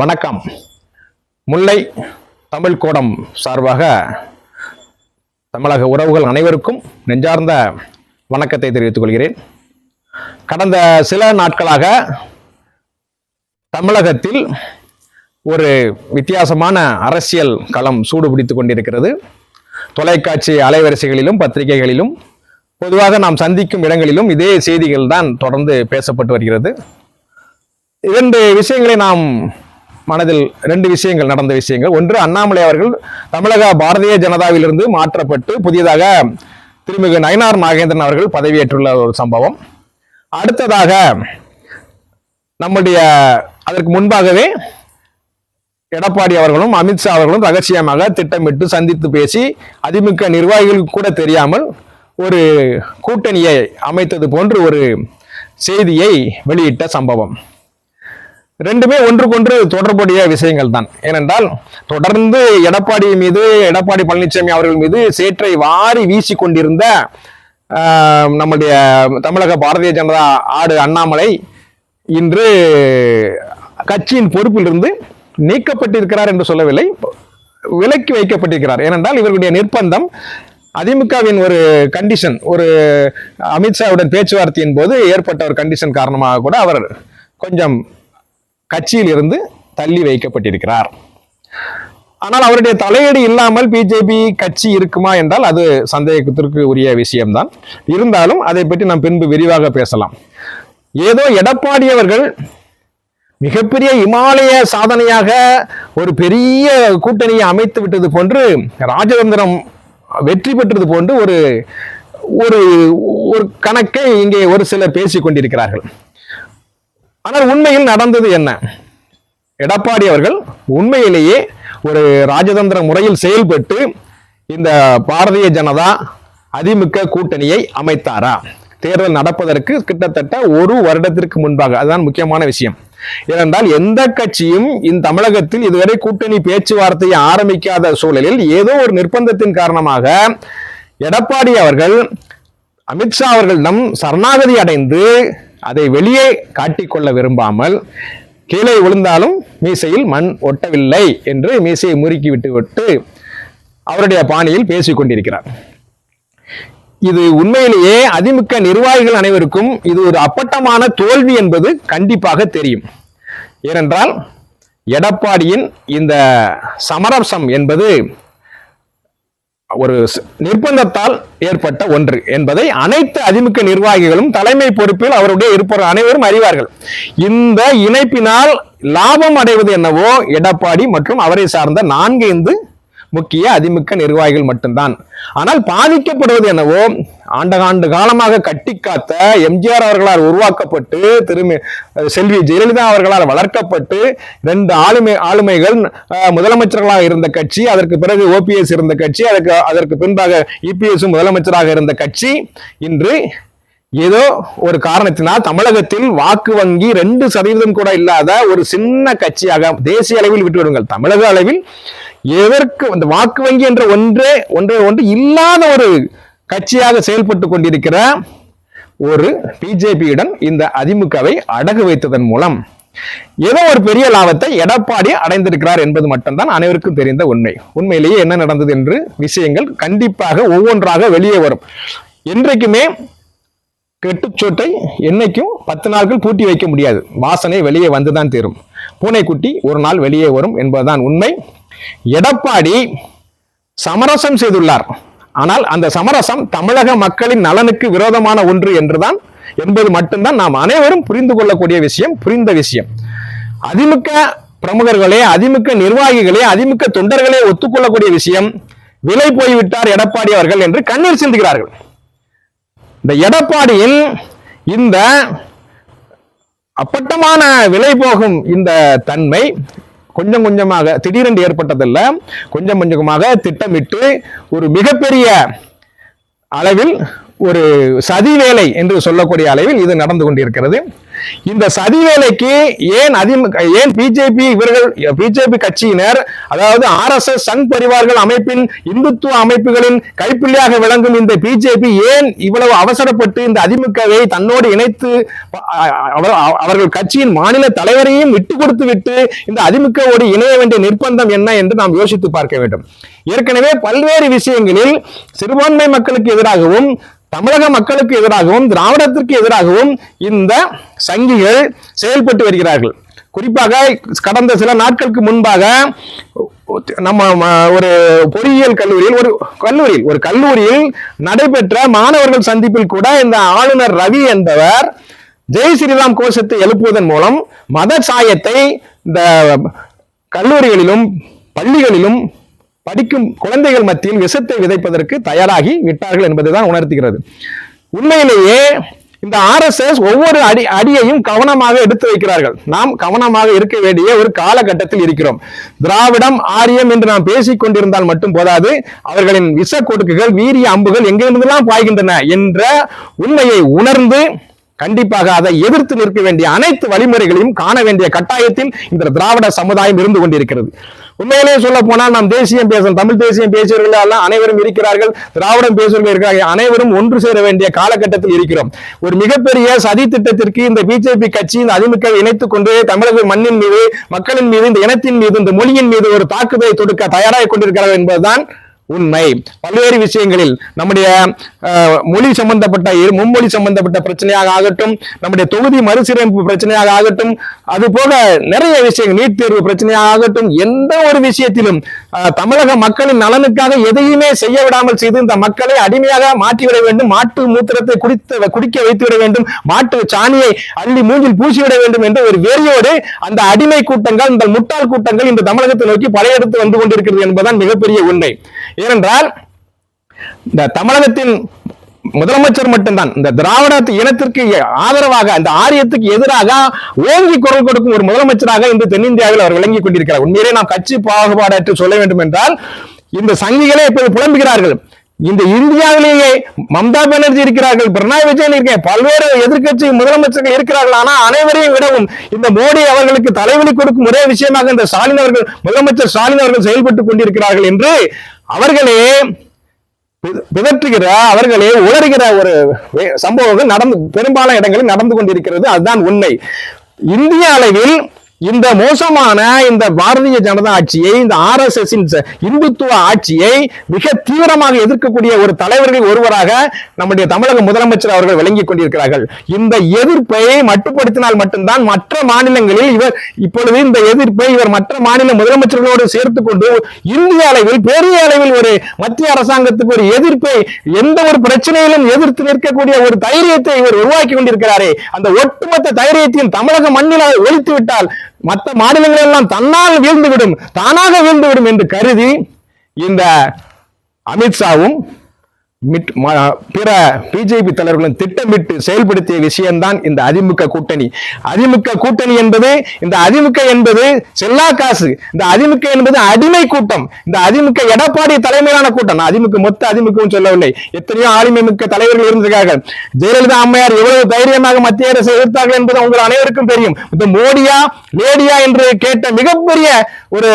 வணக்கம். முல்லை தமிழ் கோடம் சார்பாக தமிழக உறவுகள் அனைவருக்கும் நெஞ்சார்ந்த வணக்கத்தை தெரிவித்துக் கொள்கிறேன். கடந்த சில நாட்களாக தமிழகத்தில் ஒரு வித்தியாசமான அரசியல் களம் சூடு பிடித்துக் கொண்டிருக்கிறது. தொலைக்காட்சி அலைவரிசைகளிலும் பத்திரிகைகளிலும் பொதுவாக நாம் சந்திக்கும் இடங்களிலும் இதே செய்திகள் தான் தொடர்ந்து பேசப்பட்டு வருகிறது. இரண்டு விஷயங்களை நாம் மனதில் ரெண்டு விஷயங்கள் நடந்த விஷயங்கள். ஒன்று அண்ணாமலை அவர்கள் தமிழக பாரதிய ஜனதாவிலிருந்து மாற்றப்பட்டு புதியதாக திருமிகு நயனார் நாகேந்திரன் அவர்கள் பதவியேற்றுள்ள ஒரு சம்பவம். அடுத்ததாக நம்முடைய அதற்கு முன்பாகவே எடப்பாடி அவர்களும் அமித்ஷா அவர்களும் ரகசியமாக திட்டமிட்டு சந்தித்து பேசி அதிமுக நிர்வாகிகளுக்கு கூட தெரியாமல் ஒரு கூட்டணியை அமைத்தது போன்று ஒரு செய்தியை வெளியிட்ட சம்பவம். ரெண்டுமே ஒன்றுக்கொன்று தொடர்புடைய விஷயங்கள் தான் ஏனென்றால் தொடர்ந்து எடப்பாடி மீது எடப்பாடி பழனிசாமி அவர்கள் மீது சேற்றை வாரி வீசி கொண்டிருந்த நம்முடைய தமிழக பாரதிய ஜனதா ஆடு அண்ணாமலை இன்று கட்சியின் பொறுப்பிலிருந்து நீக்கப்பட்டிருக்கிறார் என்று சொல்லவில்லை விலக்கி வைக்கப்பட்டிருக்கிறார். ஏனென்றால் இவர்களுடைய நிர்பந்தம் அதிமுகவின் ஒரு கண்டிஷன் ஒரு அமித்ஷாவுடன் பேச்சுவார்த்தையின் போது ஏற்பட்ட ஒரு கண்டிஷன் காரணமாக கூட அவர் கொஞ்சம் கட்சியில் இருந்து தள்ளி வைக்கப்பட்டிருக்கிறார். ஆனால் அவருடைய தலையீடு இல்லாமல் பிஜேபி கட்சி இருக்குமா என்றால் அது சந்தேகத்திற்கு உரிய விஷயம்தான். இருந்தாலும் அதை பற்றி நாம் பின்பு விரிவாக பேசலாம். ஏதோ எடப்பாடி அவர்கள் மிகப்பெரிய இமாலய சாதனையாக ஒரு பெரிய கூட்டணியை அமைத்து விட்டது போன்று ராஜதந்திரம் வெற்றி பெற்றது போன்று ஒரு ஒரு ஒரு கணக்கை இங்கே ஒரு சிலர் பேசிக் கொண்டிருக்கிறார்கள். ஆனால் உண்மையில் நடந்தது என்ன? எடப்பாடி அவர்கள் உண்மையிலேயே ஒரு ராஜதந்திர முறையில் செயல்பட்டு இந்த பாரதிய ஜனதா அதிமுக கூட்டணியை அமைத்தாரா? தேர்தல் நடப்பதற்கு கிட்டத்தட்ட ஒரு வருடத்திற்கு முன்பாக. அதுதான் முக்கியமான விஷயம். ஏனென்றால் எந்த கட்சியும் இந்த தமிழகத்தில் இதுவரை கூட்டணி பேச்சுவார்த்தையை ஆரம்பிக்காத சூழலில் ஏதோ ஒரு நிர்பந்தத்தின் காரணமாக எடப்பாடி அவர்கள் அமித்ஷா அவர்களிடம் சரணாகதி அடைந்து அதை வெளியே காட்டிக்கொள்ள விரும்பாமல் கீழே விழுந்தாலும் மீசையில் மண் ஒட்டவில்லை என்று மீசையை முறுக்கி விட்டு விட்டு அவருடைய பாணியில் பேசிக்கொண்டிருக்கிறார் இது உண்மையிலேயே அதிமுக நிர்வாகிகள் அனைவருக்கும் இது ஒரு அப்பட்டமான தோல்வி என்பது கண்டிப்பாக தெரியும். ஏனென்றால் எடப்பாடியின் இந்த சமரசம் என்பது ஒரு நிர்பந்தத்தால் ஏற்பட்ட ஒன்று என்பதை அனைத்து அதிமுக நிர்வாகிகளும் தலைமை பொறுப்பில் அவருடைய இருப்பவர் அனைவரும் அறிவார்கள். இந்த இணைப்பினால் லாபம் அடைவது என்னவோ எடப்பாடி மற்றும் அவரை சார்ந்த நான்கு இந்து முக்கிய அதிமுக நிர்வாகிகள் மட்டும்தான். ஆனால் பாதிக்கப்படுவது என்னவோ ஆண்டகாண்டு காலமாக கட்டி காத்த எம்ஜிஆர் அவர்களால் உருவாக்கப்பட்டு திருமி செல்வி ஜெயலலிதா அவர்களால் வளர்க்கப்பட்டு ரெண்டு ஆளுமை ஆளுமைகள் முதலமைச்சர்களாக இருந்த கட்சி அதற்கு பிறகு ஓபிஎஸ் இருந்த கட்சி அதற்கு அதற்கு பின்பாக இபிஎஸ் முதலமைச்சராக இருந்த கட்சி இன்று ஏதோ ஒரு காரணத்தினால் தமிழகத்தில் வாக்கு வங்கி ரெண்டு சதவீதம் கூட இல்லாத ஒரு சின்ன கட்சியாக தேசிய அளவில் விட்டுவிடுங்கள். தமிழக அளவில் எதற்கு இந்த வாக்கு வங்கி என்ற ஒன்றே ஒன்றே ஒன்று இல்லாத ஒரு கட்சியாக செயல்பட்டு கொண்டிருக்கிற ஒரு பிஜேபியுடன் இந்த அதிமுகவை அடகு வைத்ததன் மூலம் ஏதோ ஒரு பெரிய லாபத்தை எடப்பாடி அடைந்திருக்கிறார் என்பது மட்டும்தான் அனைவருக்கும் தெரிந்த உண்மை. உண்மையிலேயே என்ன நடந்தது என்று விஷயங்கள் கண்டிப்பாக ஒவ்வொன்றாக வெளியே வரும். என்றைக்குமே கெட்டுச்சோட்டை என்னைக்கும் பத்து நாட்கள் பூட்டி வைக்க முடியாது. வாசனை வெளியே வந்துதான் தீரும். பூனைக்குட்டி ஒரு நாள் வெளியே வரும் என்பதுதான் உண்மை. எடப்பாடி சமரசம் செய்துள்ளார். ஆனால் அந்த சமரசம் தமிழக மக்களின் நலனுக்கு விரோதமான ஒன்று என்றுதான் என்பது மட்டும்தான் நாம் அனைவரும் புரிந்து கொள்ளக்கூடிய விஷயம் புரிந்த விஷயம். அதிமுக பிரமுகர்களே அதிமுக நிர்வாகிகளே அதிமுக தொண்டர்களே ஒத்துக்கொள்ளக்கூடிய விஷயம் விலை போய்விட்டார் எடப்பாடி அவர்கள் என்று கண்ணீர் சிந்துகிறார்கள். இந்த எடப்பாடியின் இந்த அப்பட்டமான விலை போகும் இந்த தன்மை கொஞ்சம் கொஞ்சமாக திடீரென்று ஏற்பட்டதல்ல. கொஞ்சம் கொஞ்சமாக திட்டமிட்டு ஒரு மிகப்பெரிய அளவில் ஒரு சதி வேலை என்று சொல்லக்கூடிய அளவில் இது நடந்து கொண்டிருக்கிறது. இந்த சதி வேலைக்கு ஏன் அதி ஏன் பிஜேபி இவர்கள் பிஜேபி கட்சியினர் அதாவது ஆர் எஸ் எஸ் சங் பரிவார்கள் அமைப்பின் இந்துத்துவ அமைப்புகளின் கைப்பிள்ளையாக விளங்கும் இந்த பிஜேபி ஏன் இவ்வளவு அவசரப்பட்டு இந்த அதிமுகவை தன்னோடு இணைத்து அவர்கள் கட்சியின் மாநில தலைவரையும் விட்டு கொடுத்து விட்டு இந்த அதிமுகவோடு இணைய வேண்டிய நிர்பந்தம் என்ன என்று நாம் யோசித்து பார்க்க வேண்டும். ஏற்கனவே பல்வேறு விஷயங்களில் சிறுபான்மை மக்களுக்கு எதிராகவும் தமிழக மக்களுக்கு எதிராகவும் திராவிடத்திற்கு எதிராகவும் இந்த சங்கிகள் செயல்பட்டு வருகிறார்கள். குறிப்பாக கடந்த சில நாட்களுக்கு முன்பாக நம்ம ஒரு பொறியியல் கல்லூரியில் ஒரு கல்லூரியில் ஒரு கல்லூரியில் நடைபெற்ற மாணவர்கள் சந்திப்பில் கூட இந்த ஆளுநர் ரவி என்பவர் ஜெய் ஸ்ரீராம் கோஷத்தை எழுப்புவதன் மூலம் மத சாயத்தை இந்த கல்லூரிகளிலும் பள்ளிகளிலும் படிக்கும் குழந்தைகள் மத்தியில் விஷத்தை விதைப்பதற்கு தயாராகி விட்டார்கள் என்பதுதான் உணர்த்துகிறது. உண்மையிலேயே இந்த ஆர்எஸ்எஸ் ஒவ்வொரு அடி அடியையும் கவனமாக எடுத்து வைக்கிறார்கள். நாம் கவனமாக இருக்க வேண்டிய ஒரு காலகட்டத்தில் இருக்கிறோம். திராவிடம் ஆரியம் என்று நாம் பேசிக் கொண்டிருந்தால் மட்டும் போதாது அவர்களின் விஷ கொடுக்குகள் வீரிய அம்புகள் எங்கிருந்தெல்லாம் பாய்கின்றன என்ற உண்மையை உணர்ந்து கண்டிப்பாக அதை எதிர்த்து நிற்க வேண்டிய அனைத்து வழிமுறைகளையும் காண வேண்டிய கட்டாயத்தில் இந்த திராவிட சமுதாயம் இருந்து கொண்டிருக்கிறது. உண்மையிலேயே சொல்ல போனால் நாம் தேசியம் பேசும் தமிழ் தேசியம் பேசுவர்கள் எல்லாம் அனைவரும் இருக்கிறார்கள். திராவிடம் பேசுவர்கள் இருக்கிறார்கள். அனைவரும் ஒன்று சேர வேண்டிய காலகட்டத்தில் இருக்கிறோம். ஒரு மிகப்பெரிய சதி திட்டத்திற்கு இந்த பிஜேபி கட்சி இந்த அதிமுக இணைத்துக் கொண்டு தமிழக மண்ணின் மீது மக்களின் மீது இந்த இனத்தின் மீது இந்த மொழியின் மீது ஒரு தாக்குதலை தொடுக்க தயாராக கொண்டிருக்கிறார்கள் என்பதுதான் உண்மை. பல்வேறு விஷயங்களில் நம்முடைய மொழி சம்பந்தப்பட்ட இரு- மும்மொழி சம்பந்தப்பட்ட பிரச்சனையாக ஆகட்டும் நம்முடைய தொகுதி மறுசீரமைப்பு பிரச்சனையாக ஆகட்டும் அது போக நிறைய விஷயங்கள் நீட் தேர்வு பிரச்சனையாக ஆகட்டும் எந்த ஒரு விஷயத்திலும் தமிழக மக்களின் நலனுக்காக எதையுமே செய்ய விடாமல் செய்து இந்த மக்களை அடிமையாக மாற்றிவிட வேண்டும் மாட்டு மூத்திரத்தை குடித்து குடிக்க வைத்து விட வேண்டும் மாட்டு சாணியை அள்ளி மூஞ்சில் பூசிவிட வேண்டும் என்ற ஒரு வெறியோடு அந்த அடிமை கூட்டங்கள் இந்த முட்டாள் கூட்டங்கள் இந்த தமிழகத்தை நோக்கி படையெடுத்து வந்து கொண்டிருக்கிறது என்பதுதான் மிகப்பெரிய உண்மை. ஏனென்றால் இந்த தமிழகத்தின் முதலமைச்சர் மட்டும்தான் இந்த திராவிட இனத்திற்கு ஆதரவாக அந்த ஆரியத்துக்கு எதிராக ஓங்கி குரல் கொடுக்கும் ஒரு முதலமைச்சராக இன்று தென்னிந்தியாவில் அவர் விளங்கி கொண்டிருக்கிறார். உண்மையிலே நாம் கட்சி பாகுபாடற்று சொல்ல வேண்டும் என்றால் இந்த சங்கிகளே இப்போது புலம்புகிறார்கள். இந்த இந்தியாவிலேயே மம்தா பானர்ஜி இருக்கிறார்கள் பினராயி விஜயன் இருக்க பல்வேறு எதிர்க்கட்சி முதலமைச்சர்கள் இருக்கிறார்கள். ஆனா அனைவரையும் விடவும் இந்த மோடி அவர்களுக்கு தலைவலி கொடுக்கும் ஒரே விஷயமாக இந்த ஸ்டாலின் அவர்கள் முதலமைச்சர் ஸ்டாலின் அவர்கள் செயல்பட்டுக் கொண்டிருக்கிறார்கள் என்று அவர்களே பிதற்றுகிற அவர்களே உளறுகிற ஒரு சம்பவங்கள் நடந்து பெரும்பாலான இடங்களில் நடந்து கொண்டிருக்கிறது. அதுதான் உண்மை. இந்திய அளவில் இந்த மோசமான இந்த பாரதிய ஜனதா ஆட்சியை இந்த ஆர் எஸ் எஸ் இந்துத்துவ ஆட்சியை மிக தீவிரமாக எதிர்க்கக்கூடிய ஒரு தலைவர்கள் ஒருவராக நம்முடைய தமிழக முதலமைச்சர் அவர்கள் விளங்கிக் கொண்டிருக்கிறார்கள். இந்த எதிர்ப்பை மட்டுப்படுத்தினால் மட்டும்தான் மற்ற மாநிலங்களில் இவர் இப்பொழுது இந்த எதிர்ப்பை இவர் மற்ற மாநில முதலமைச்சர்களோடு சேர்த்து கொண்டு இந்திய அளவில் பெரிய அளவில் ஒரு மத்திய அரசாங்கத்துக்கு ஒரு எதிர்ப்பை எந்த ஒரு பிரச்சனையிலும் எதிர்த்து நிற்கக்கூடிய ஒரு தைரியத்தை இவர் உருவாக்கி கொண்டிருக்கிறாரே. அந்த ஒட்டுமொத்த தைரியத்தையும் தமிழக மண்ணில் ஒழித்து விட்டால் மற்ற மாநிலங்கள் எல்லாம் தன்னால் வீழ்ந்துவிடும் தானாக வீழ்ந்துவிடும் என்று கருதி இந்த அமித்ஷாவும் பிற பிஜேபி தலைவர்களும் திட்டமிட்டு செயல்படுத்திய விஷயம்தான் இந்த அதிமுக கூட்டணி. அதிமுக கூட்டணி என்பது இந்த அதிமுக என்பது செல்லா காசு. இந்த அதிமுக என்பது அடிமை கூட்டம். இந்த அதிமுக எடப்பாடி தலைமையிலான கூட்டம். அதிமுக மொத்த அதிமுகவும் சொல்லவில்லை. எத்தனையோ ஆளுமை மிக்க தலைவர்கள் இருந்திருக்கார்கள். ஜெயலலிதா அம்மையார் எவ்வளவு தைரியமாக மத்திய அரசு எதிர்த்தார்கள் என்பது உங்கள் அனைவருக்கும் தெரியும். இந்த மோடியா லேடியா என்று கேட்ட மிகப்பெரிய ஒரு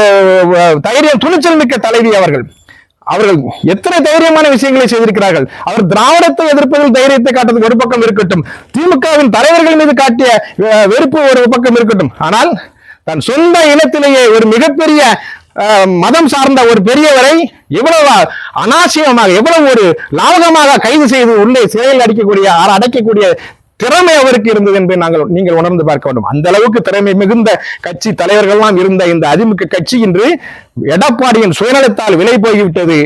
தைரியம் துணிச்சல் மிக்க தலைவி அவர்கள். அவர்கள் எத்தனை தைரியமான விஷயங்களை செய்திருக்கிறார்கள்? அவர் திராவிடத்தை எதிர்ப்பதில் தைரியத்தை காட்டுறது ஒரு பக்கம் இருக்கட்டும். திமுகவின் தலைவர்கள் மீது காட்டிய வெறுப்பு ஒரு பக்கம் இருக்கட்டும். ஆனால் தன் சொந்த இனத்திலேயே ஒரு மிகப்பெரிய அஹ், மதம் சார்ந்த ஒரு பெரியவரை எவ்வளவு அனாசியமாக எவ்வளவு ஒரு லாவகமாக கைது செய்து உள்ளே சிறையில் அடிக்கக்கூடிய அடைக்கக்கூடிய திறமை அவருக்கு இருந்தது என்பதை நாங்கள் நீங்கள் உணர்ந்து பார்க்க வேண்டும். அந்த அளவுக்கு திறமை மிகுந்த கட்சி தலைவர்கள்லாம் இருந்த இந்த அதிமுக கட்சி இன்று எடப்பாடியின் சுயநலத்தால் விலை போய்விட்டது.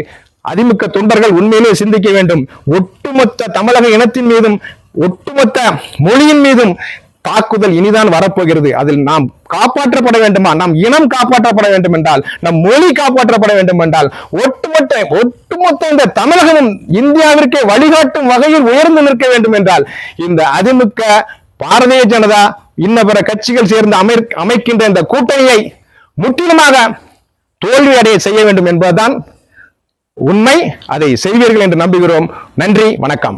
அதிமுக தொண்டர்கள் உண்மையிலே சிந்திக்க வேண்டும். ஒட்டுமொத்த தமிழக இனத்தின் மீதும் ஒட்டுமொத்த மொழியின் மீதும் தாக்குதல் இனிதான் வரப்போகிறது. அதில் நாம் காப்பாற்றப்பட வேண்டுமா? நம் இனம் காப்பாற்றப்பட வேண்டும் என்றால் நம் மொழி காப்பாற்றப்பட வேண்டும் என்றால் ஒட்டுமொத்த ஒட்டுமொத்த இந்த தமிழகமும் இந்தியாவிற்கே வழிகாட்டும் வகையில் உயர்ந்து நிற்க வேண்டும் என்றால் இந்த அதிமுக பாரதிய ஜனதா இன்ன பிற கட்சிகள் சேர்ந்து அமை அமைக்கின்ற இந்த கூட்டணியை முற்றிலுமாக தோல்வி அடைய செய்ய வேண்டும் என்பதுதான் உண்மை. அதை செய்வீர்கள் என்று நம்புகிறோம். நன்றி வணக்கம்.